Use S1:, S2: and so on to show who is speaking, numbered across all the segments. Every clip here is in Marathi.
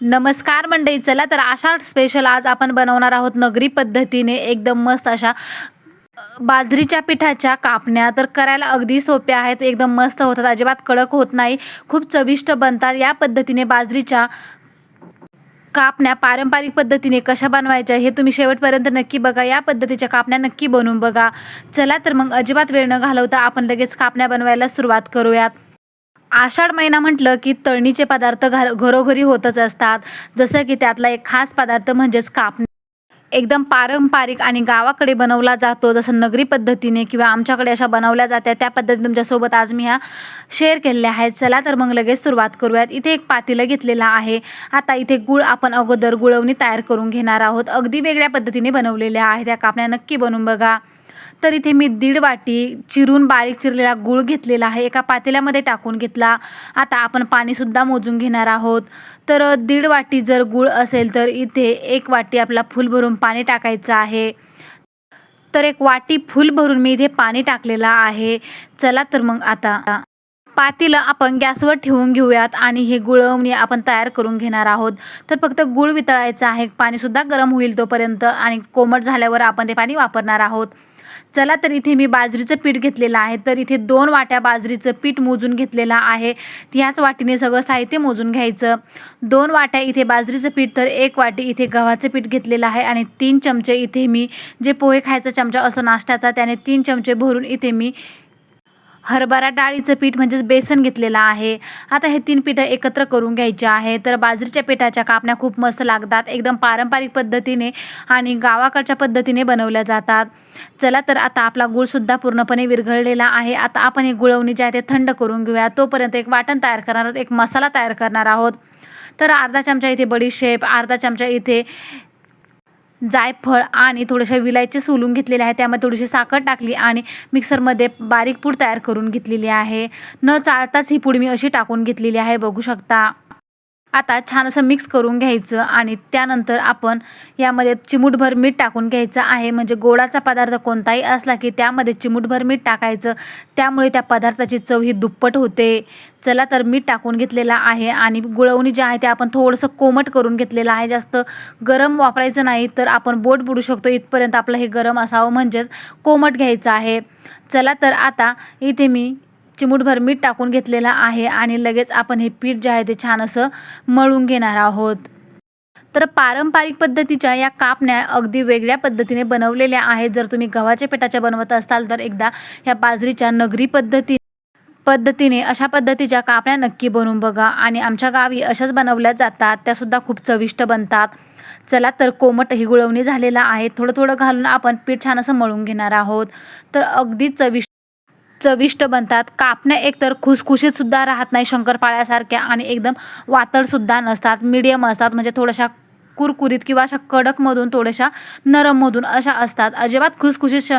S1: नमस्कार मंडळी चला तर अशा स्पेशल आज आपण बनवणार आहोत नगरी पद्धतीने एकदम मस्त अशा बाजरीच्या पिठाच्या कापण्या. तर करायला अगदी सोप्या आहेत एकदम मस्त होतात. अजिबात कडक होत नाही खूप चविष्ट बनतात. या पद्धतीने बाजरीच्या कापण्या पारंपरिक पद्धतीने कशा बनवायच्या हे तुम्ही शेवटपर्यंत नक्की बघा. या पद्धतीच्या कापण्या नक्की बनवून बघा. चला तर मग अजिबात वेळ न घालवता आपण लगेच कापण्या बनवायला सुरुवात करूयात. आषाढ महिना म्हटलं की तळणीचे पदार्थ घर घरोघरी होतच असतात. जसं की त्यातला एक खास पदार्थ म्हणजेच कापणी. एकदम पारंपरिक आणि गावाकडे बनवला जातो. जसं नगरी पद्धतीने किंवा आमच्याकडे अशा बनवल्या जात्या त्या पद्धतीने तुमच्यासोबत आज मी ह्या शेअर केलेल्या आहेत. चला तर मग लगेच सुरुवात करूयात. इथे एक पातेलं घेतलेलं आहे. आता इथे गुळ आपण अगोदर गुळवणी तयार करून घेणार आहोत. अगदी वेगळ्या पद्धतीने बनवलेल्या आहेत. त्या कापण्या नक्की बनवून बघा. तर इथे मी दीड वाटी चिरून बारीक चिरलेला गूळ घेतलेला आहे. एका पातेल्यामध्ये टाकून घेतला. आता आपण पाणीसुद्धा मोजून घेणार आहोत. तर दीड वाटी जर गूळ असेल तर इथे एक वाटी आपला फुल भरून पाणी टाकायचं आहे. तर एक वाटी फुल भरून मी इथे पाणी टाकलेलं आहे. चला तर मग आता पातीला आपण गॅसवर ठेवून घेऊयात आणि हे गुळवणी आपण तयार करून घेणार आहोत. तर फक्त गुळ वितळायचं आहे. पाणीसुद्धा गरम होईल तोपर्यंत आणि कोमट झाल्यावर आपण ते पाणी वापरणार आहोत. चला तर इथे मी बाजरीचं पीठ घेतलेलं आहे. तर इथे दोन वाट्या बाजरीचं पीठ मोजून घेतलेलं आहे. ह्याच वाटीने सगळं साहित्य मोजून घ्यायचं. दोन वाट्या इथे बाजरीचं पीठ तर एक वाटी इथे गव्हाचं पीठ घेतलेलं आहे आणि तीन चमचे इथे मी जे पोहे खायचा चमचा असो नाश्त्याचा त्याने तीन चमचे भरून इथे मी हरभरा डाळीचं पीठ म्हणजेच बेसन घेतलेलं आहे. आता हे तीन पीठं एकत्र करून घ्यायचे आहे. तर बाजरीच्या पिठाच्या कापण्या खूप मस्त लागतात. एकदम पारंपरिक पद्धतीने आणि गावाकडच्या पद्धतीने बनवल्या जातात. चला तर आता आपला गुळसुद्धा पूर्णपणे विरघळलेला आहे. आता आपण हे गुळवणी जे आहे ते थंड करून घेऊया. तोपर्यंत एक वाटण तयार करणार आहोत. एक मसाला तयार करणार आहोत. तर अर्धा चमचा इथे बडीशेप अर्धा चमचा इथे जायफळ आणि थोड्याशा विलायची सोलून घेतलेले आहे. त्यामध्ये थोडीशी साखर टाकली आणि मिक्सरमध्ये बारीक पूड तयार करून घेतलेली आहे. न चाळताच ही पूड मी अशी टाकून घेतलेली आहे. बघू शकता. आता छान असं मिक्स करून घ्यायचं आणि त्यानंतर आपण यामध्ये चिमूटभर मीठ टाकून घ्यायचं आहे. म्हणजे गोडाचा पदार्थ कोणताही असला की त्यामध्ये चिमूटभर मीठ टाकायचं. त्यामुळे त्या पदार्थाची चव ही दुप्पट होते. चला तर मीठ टाकून घेतलेलं आहे आणि गुळवणी जे आहे ते आपण थोडंसं कोमट करून घेतलेलं आहे. जास्त गरम वापरायचं नाही तर आपण बोट बुडू शकतो. इथपर्यंत आपलं हे गरम असावं म्हणजेच कोमट घ्यायचं आहे. चला तर आता इथे मी चिमूटभर मीठ टाकून घेतलेलं आहे आणि लगेच आपण हे पीठ जे आहे ते छान असं मळून घेणार आहोत. तर पारंपरिक पद्धतीच्या या कापण्या अगदी वेगळ्या पद्धतीने बनवलेल्या आहेत. जर तुम्ही गव्हाच्या पिठाच्या बनवत असाल तर एकदा ह्या बाजरीच्या नगरी पद्धती पद्धतीने अशा पद्धतीच्या कापण्या नक्की बनवून बघा. आणि आमच्या गावी अशाच बनवल्या जातात. त्यासुद्धा खूप चविष्ट बनतात. चला तर कोमट ही गुळवणी झालेला आहे. थोडं थोडं घालून आपण पीठ छान असं मळून घेणार आहोत. तर अगदी चविष्ट चविष्ट बनतात. कापण्या एकतर खुसखुशीत सुद्धा राहत नाही शंकरपाळ्यासारख्या आणि एकदम वातडसुद्धा नसतात. मीडियम असतात. म्हणजे थोड्याशा कुरकुरीत किंवा अशा कडकमधून थोड्याशा नरममधून अशा असतात. अजिबात खुसखुशीत श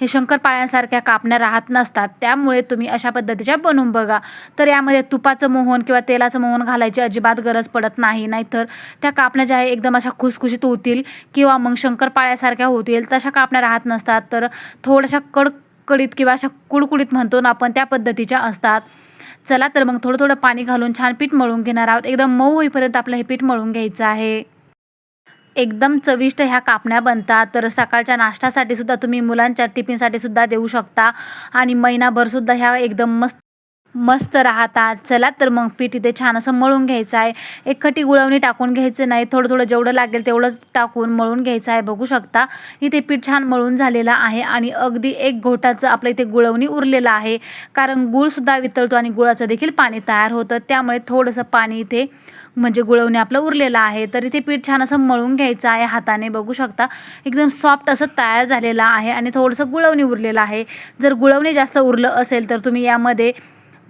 S1: हे शंकरपाळ्यांसारख्या कापण्या राहत नसतात. त्यामुळे तुम्ही अशा पद्धतीच्या बनवून बघा. तर यामध्ये तुपाचं मोहन किंवा तेलाचं मोहन घालायची अजिबात गरज पडत नाही. नाहीतर त्या कापण्या ज्या आहे एकदम अशा खुसखुशीत होतील किंवा मग शंकरपाळ्यासारख्या होतील तशा कापण्या राहत नसतात. तर थोड्याशा कडक कडकडीत किंवा अशा कुडकुडीत म्हणतो ना आपण त्या पद्धतीच्या असतात. चला तर मग थोडं थोडं पाणी घालून छान पीठ मळून घेणार आहोत. एकदम मऊ होईपर्यंत आपलं हे पीठ मळून घ्यायचं आहे. एकदम चविष्ट ह्या कापण्या बनतात. तर सकाळच्या नाश्त्यासाठी सुद्धा तुम्ही मुलांच्या टिफिनसाठी सुद्धा देऊ शकता. आणि महिनाभर सुद्धा ह्या एकदम मस्त मस्त राहतात. चला तर मग पीठ इथे छान असं मळून घ्यायचं आहे. एक खटी गुळवणी टाकून घ्यायचं नाही. थोडं थोडं जेवढं लागेल तेवढंच टाकून मळून घ्यायचं आहे. बघू शकता इथे पीठ छान मळून झालेलं आहे आणि अगदी एक घोटाचं आपलं इथे गुळवणी उरलेलं आहे. कारण गुळसुद्धा वितळतो आणि गुळाचं देखील पाणी तयार होतं. त्यामुळे थोडंसं पाणी इथे म्हणजे गुळवणी आपलं उरलेलं आहे. तर इथे पीठ छान असं मळून घ्यायचं आहे हाताने. बघू शकता एकदम सॉफ्ट असं तयार झालेलं आहे आणि थोडंसं गुळवणी उरलेलं आहे. जर गुळवणी जास्त उरलं असेल तर तुम्ही यामध्ये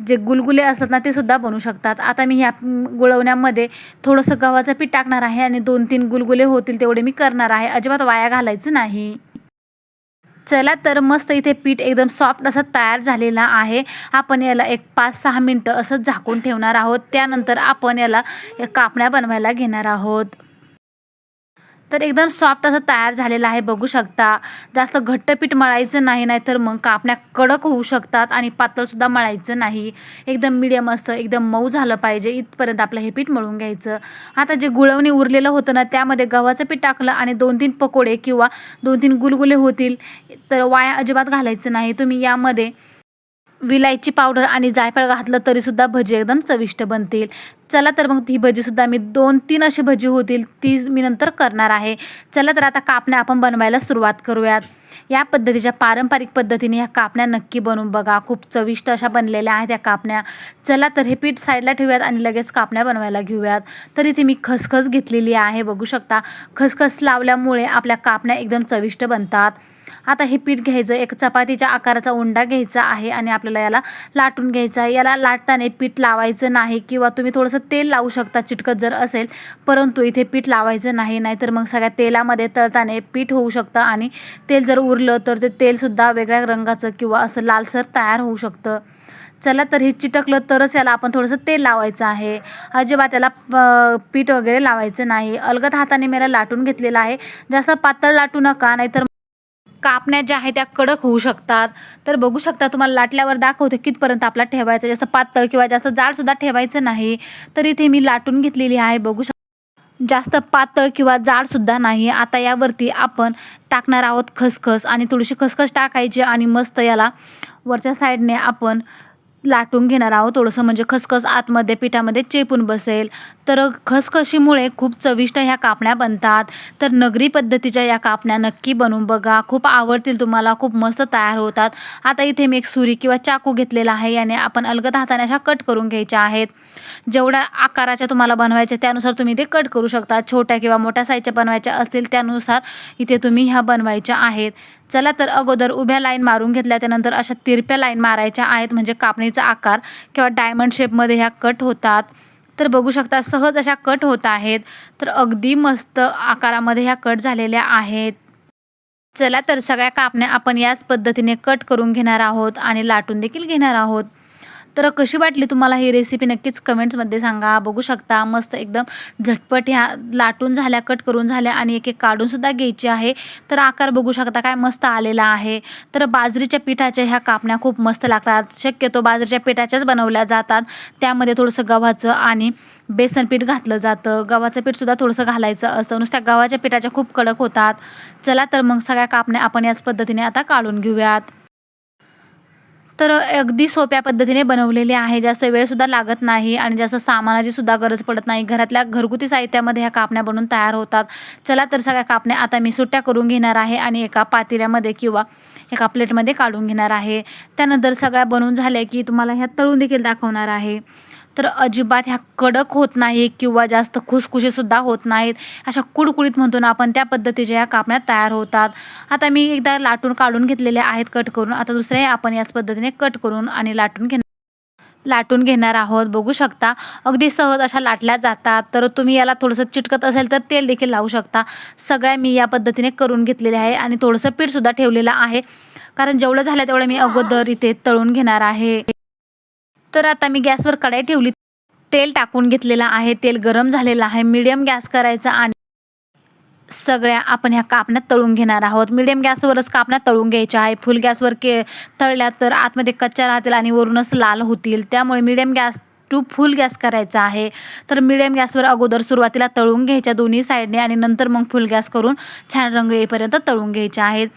S1: जे गुलगुले असतात ना ते सुद्धा बनवू शकतात. आता मी ह्या गुळवण्यामध्ये थोडंसं गव्हाचं पीठ टाकणार आहे आणि दोन तीन गुलगुले होतील तेवढे मी करणार आहे. अजिबात वाया घालायचं नाही. चला तर मस्त इथे पीठ एकदम सॉफ्ट असं तयार झालेलं आहे. आपण याला एक पाच सहा मिनटं असं झाकून ठेवणार आहोत. त्यानंतर आपण याला कापण्या बनवायला घेणार आहोत. तर एकदम सॉफ्ट असं तयार झालेलं आहे बघू शकता. जास्त घट्ट पीठ मळायचं नाही नाहीतर मग कापण्या कडक होऊ शकतात आणि पातळसुद्धा मळायचं नाही. एकदम मिडियम असतं एकदम मऊ झालं पाहिजे. इथपर्यंत आपलं हे पीठ मळून घ्यायचं. आता जे गुळवणी उरलेलं होतं ना त्यामध्ये गव्हाचं पीठ टाकलं आणि दोन तीन पकोडे किंवा दोन तीन गुलगुले होतील. तर वाया अजिबात घालायचं नाही. तुम्ही यामध्ये विलायची पावडर आणि जायफळ घातलं तरीसुद्धा भजी एकदम चविष्ट बनतील. चला तर मग ती भजीसुद्धा मी दोन तीन अशी भजी होतील ती मी नंतर करणार आहे. चला तर आता कापण्या आपण बनवायला सुरुवात करूयात. या पद्धतीच्या पारंपरिक पद्धतीने ह्या कापण्या नक्की बनवून बघा. खूप चविष्ट अशा बनलेल्या आहेत या कापण्या. चला तर हे पीठ साईडला ठेवूयात आणि लगेच कापण्या बनवायला घेऊयात. तर इथे मी खसखस घेतलेली आहे बघू शकता. खसखस लावल्यामुळे आपल्या कापण्या एकदम चविष्ट बनतात. आता हे पीठ घ्यायचं एक चपातीच्या आकाराचा उंडा घ्यायचा आहे आणि आपल्याला याला लाटून घ्यायचा आहे. याला लाटताना पीठ लावायचं नाही किंवा तुम्ही थोडंसं तेल लावू शकता चिटकत जर असेल. परंतु इथे पीठ लावायचं नाही नाहीतर मग सगळ्या तेलामध्ये तळताना पीठ होऊ शकतं आणि तेल जर उर उरलं तर ते तेलसुद्धा वेगळ्या रंगाचं किंवा असं लालसर तयार होऊ शकतं. चला तर हे चिटकलं तरच याला आपण थोडंसं तेल लावायचं आहे. अजिबात त्याला पीठ वगैरे लावायचं नाही. अलगद हाताने मला लाटून घेतलेलं आहे. जास्त पातळ लाटू नका नाहीतर कापण्या ज्या आहेत त्या कडक होऊ शकतात. तर बघू शकता तुम्हाला लाटल्यावर दाखवते कितपर्यंत आपला ठेवायचं. जास्त पातळ किंवा जास्त जाडसुद्धा ठेवायचं नाही. तर इथे मी लाटून घेतलेली आहे. बघू शक जास्त पातळ किंवा जाडसुद्धा नाही. आता यावरती आपण टाकणार आहोत खसखस आणि थोडीशी खसखस टाकायची आणि मस्त याला वरच्या साईडने आपण लाटून घेणार आहोत. थोडंसं म्हणजे खसखस आतमध्ये पिठामध्ये चेपून बसेल. तर खसखशीमुळे खूप चविष्ट ह्या कापण्या बनतात. तर नगरी पद्धतीच्या या कापण्या नक्की बनवून बघा. खूप आवडतील तुम्हाला खूप मस्त तयार होतात. आता इथे मी एक सुरी किंवा चाकू घेतलेला आहे. याने आपण अलगद हाताने अशा कट करून घ्यायच्या आहेत. जेवढ्या आकाराच्या तुम्हाला बनवायच्या त्यानुसार तुम्ही ते कट करू शकता. छोट्या किंवा मोठ्या साईजच्या बनवायच्या असतील त्यानुसार इथे तुम्ही ह्या बनवायच्या आहेत. चला तर अगोदर उभ्या लाईन मारून घेतल्या त्यानंतर अशा तिरप्या लाईन मारायच्या आहेत. म्हणजे कापणीचा आकार किंवा डायमंड शेपमध्ये ह्या कट होतात. तर बघू शकता सहज अशा कट होत आहेत. तर अगदी मस्त आकारामध्ये ह्या कट झालेल्या आहेत. चला तर सगळ्या कापण्या आपण याच पद्धतीने कट करून घेणार आहोत आणि लाटून देखील घेणार आहोत. तर कशी वाटली तुम्हाला ही रेसिपी नक्कीच कमेंट्समध्ये सांगा बघू शकता. मस्त एकदम झटपट ह्या लाटून झाल्या कट करून झाल्या आणि एक एक काढूनसुद्धा घ्यायची आहे. तर आकार बघू शकता काय मस्त आलेला आहे. तर बाजरीच्या पिठाच्या ह्या कापण्या खूप मस्त लागतात. शक्यतो बाजरीच्या पिठाच्याच बनवल्या जातात. त्यामध्ये थोडंसं गव्हाचं आणि बेसन पीठ घातलं जातं. गव्हाचं पीठसुद्धा थोडंसं घालायचं असतं. नुसत्या गव्हाच्या पिठाच्या खूप कडक होतात. चला तर मग सगळ्या कापण्या आपण याच पद्धतीने आता काढून घेऊयात. तर अगदी सोप्या पद्धतीने बनवलेले आहे. जास्त वेळसुद्धा लागत नाही आणि जास्त सामानाची सुद्धा गरज पडत नाही. घरातल्या घरगुती साहित्यामध्ये ह्या कापण्या बनवून तयार होतात. चला तर सगळ्या कापण्या आता मी सुट्ट्या करून घेणार आहे आणि एका पातेल्यामध्ये किंवा एका प्लेटमध्ये काढून घेणार आहे. त्यानंतर सगळ्या बनवून झाल्या की तुम्हाला ह्या तळून देखील दाखवणार आहे. तर अजिबात ह्या कडक होत नाही किंवा जास्त खुसखुशीसुद्धा होत नाहीत. अशा कुडकुडीत म्हणतो ना आपण त्या पद्धतीच्या ह्या कापण्या तयार होतात. आता मी एकदा लाटून काढून घेतलेल्या आहेत कट करून. आता दुसरे आपण याच पद्धतीने कट करून आणि लाटून घेणार लाटून घेणार आहोत. बघू शकता अगदी सहज अशा लाटल्या जातात. तर तुम्ही याला थोडंसं चिटकत असेल तर तेल देखील लावू शकता. सगळ्या मी या पद्धतीने करून घेतलेले आहे आणि थोडंसं पीठसुद्धा ठेवलेलं आहे. कारण जेवढं झालं तेवढं मी अगोदर इथे तळून घेणार आहे. तर आता मी गॅसवर कढाई ठेवली. तेल टाकून घेतलेलं आहे. तेल गरम झालेलं आहे. मीडियम गॅस करायचा आणि सगळ्या आपण ह्या कापण्यात तळून घेणार आहोत. मीडियम गॅसवरच कापण्यात तळून घ्यायच्या आहे. फुल गॅसवर के तळल्या तर आतमध्ये कच्च्या राहतील आणि वरूनच लाल होतील. त्यामुळे medium gas to full gas करायचा आहे. तर मिडियम गॅसवर अगोदर सुरुवातीला तळून घ्यायच्या दोन्ही साईडने आणि नंतर मग फुल गॅस करून छान रंग येईपर्यंत तळून घ्यायचे आहेत.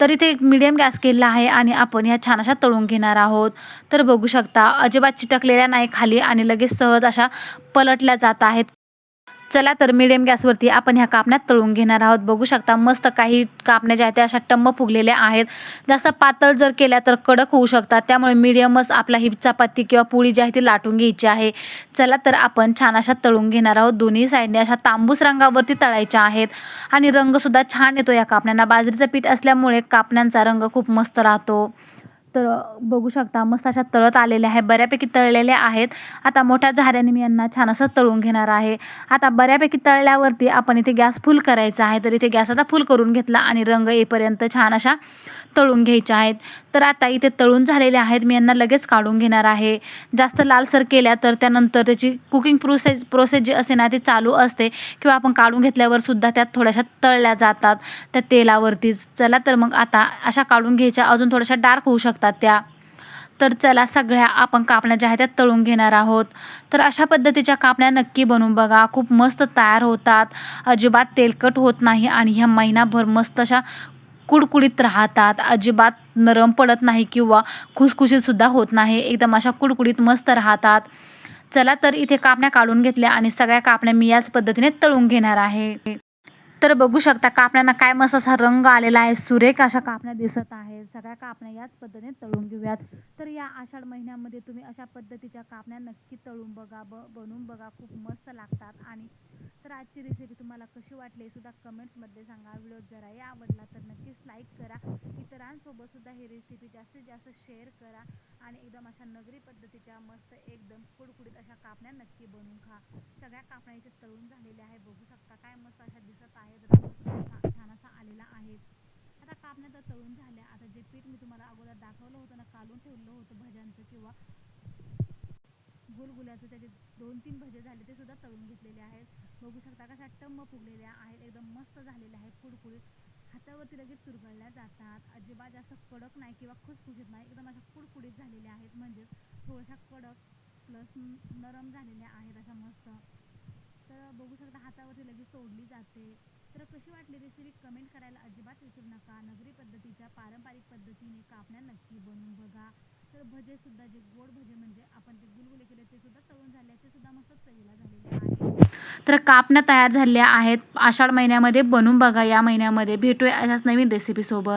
S1: तर इथे एक मिडियम गॅस केलेला आहे आणि आपण ह्या छान अशा तळून घेणार आहोत. तर बघू शकता अजिबात चिटकलेल्या नाही खाली आणि लगेच सहज अशा पलटल्या जात आहेत. चला तर मिडियम गॅसवरती आपण ह्या कापण्यात तळून घेणार आहोत. बघू शकता मस्त काही कापण्या ज्या आहेत त्या अशा टम्म फुगलेल्या आहेत. जास्त पातळ जर केल्या तर कडक होऊ शकतात. त्यामुळे मिडियमच आपला ही चपाती किंवा पोळी जी आहे ती लाटून घ्यायची आहे. चला तर आपण छान अशा तळून घेणार आहोत. दोन्ही साईडने अशा तांबूस रंगावरती तळायच्या आहेत. आणि रंगसुद्धा छान येतो या कापण्यांना. बाजरीचं पीठ असल्यामुळे कापण्यांचा रंग खूप मस्त राहतो. तर बघू शकता मस्त अशा तळत आलेल्या आहे बऱ्यापैकी तळलेल्या आहेत. आता मोठ्या झाऱ्याने मी यांना छान असं तळून घेणार आहे. आता बऱ्यापैकी तळल्यावरती आपण इथे गॅस फुल करायचा आहे. तर इथे गॅस आता फुल करून घेतला आणि रंग येईपर्यंत छान अशा तळून घ्यायच्या आहेत. तर आता इथे तळून झालेल्या आहेत. मी यांना लगेच काढून घेणार आहे. जास्त लालसर केल्या तर त्यानंतर त्याची कुकिंग प्रोसेस प्रोसेस जी असते ना ती चालू असते. किंवा आपण काढून घेतल्यावर सुद्धा त्यात थोड्याशा तळल्या जातात त्या तेलावरतीच. चला तर मग आता अशा काढून घ्यायच्या. अजून थोड्याशा डार्क होऊ शकतात. त्या. तर चला सगळ्या आपण कापण्या ज्या आहेत त्या तळून घेणार आहोत. तर अशा पद्धतीच्या कापण्या नक्की बनवून बघा. खूप मस्त तयार होतात. अजिबात तेलकट होत नाही आणि ह्या महिनाभर मस्त अशा कुडकुडीत राहतात. अजिबात नरम पडत नाही किंवा खुसखुशीतसुद्धा होत नाही. एकदम अशा कुडकुडीत मस्त राहतात. चला तर इथे कापण्या काढून घेतल्या आणि सगळ्या कापण्या मी याच पद्धतीने तळून घेणार आहे. तर बघू शकता कापण्यांना काय मस्त असा रंग आलेला आहे. सुरेख अशा कापण्या दिसत आहेत. सगळ्या कापण्या याच पद्धतीने तळून घेऊयात. तर या आषाढ महिन्यामध्ये तुम्ही अशा पद्धतीच्या कापण्या नक्की तळून बघा. ब बनवून बघा. खूप मस्त लागतात. आणि तर आजची रेसिपी तुम्हाला कशी वाटली सुद्धा कमेंट्समध्ये सांगा. व्हिडिओ जराही आवडला तर नक्कीच लाईक करा. इतरांसोबत सुद्धा ही रेसिपी जास्तीत जास्त शेअर करा. आणि एकदम अशा नगरी पद्धतीच्या मस्त एकदम कुडकुडीत अशा कापण्या नक्की बनवून खा. सगळ्या कापण्या इथे तळून झालेल्या आहे बघू शकता काय मस्त अशा दिसत आहे आहेत छान असा आलेला आहे. आता कापण्या तर तळून झाल्या. आता जे पीठ मी तुम्हाला अगोदर दाखवलं होतं ना कालून ठेवलं होतं भज्यांचं किंवा गुलगुल्याचं त्याचे दोन तीन भजे झाले ते सुद्धा तळून घेतलेले आहेत. बघू शकता कशा टम्म फुगलेल्या आहेत एकदम मस्त झालेल्या आहेत कुडकुडीत. हातावरती लगेच चुरगळल्या जातात. अजिबात जास्त कडक नाही किंवा खुसखुशीत नाही एकदम अशा कुडकुडीत झालेल्या आहेत. म्हणजेच थोड्याशा कडक प्लस नरम झालेल्या आहेत अशा मस्त. तर बघू शकता हातावरती लगेच तोडली जाते. तर कशी वाटली रेसिपी कमेंट करायला अजिबात विसरू नका. नगरी पद्धतीच्या पारंपरिक पद्धतीने कापण्या नक्की बनवून बघा. तर भजे सुद्धा जे गोड भजे म्हणजे आपण ते गुलगुले केले ते सुद्धा तळून झाले. ते सुद्धा मस्त चवीला झालेले तर कापण्या तयार झालेल्या आहेत. आषाढ महिन्यामध्ये बनवून बघा. या महिन्यामध्ये भेटूया अशाच नवीन रेसिपीसोबत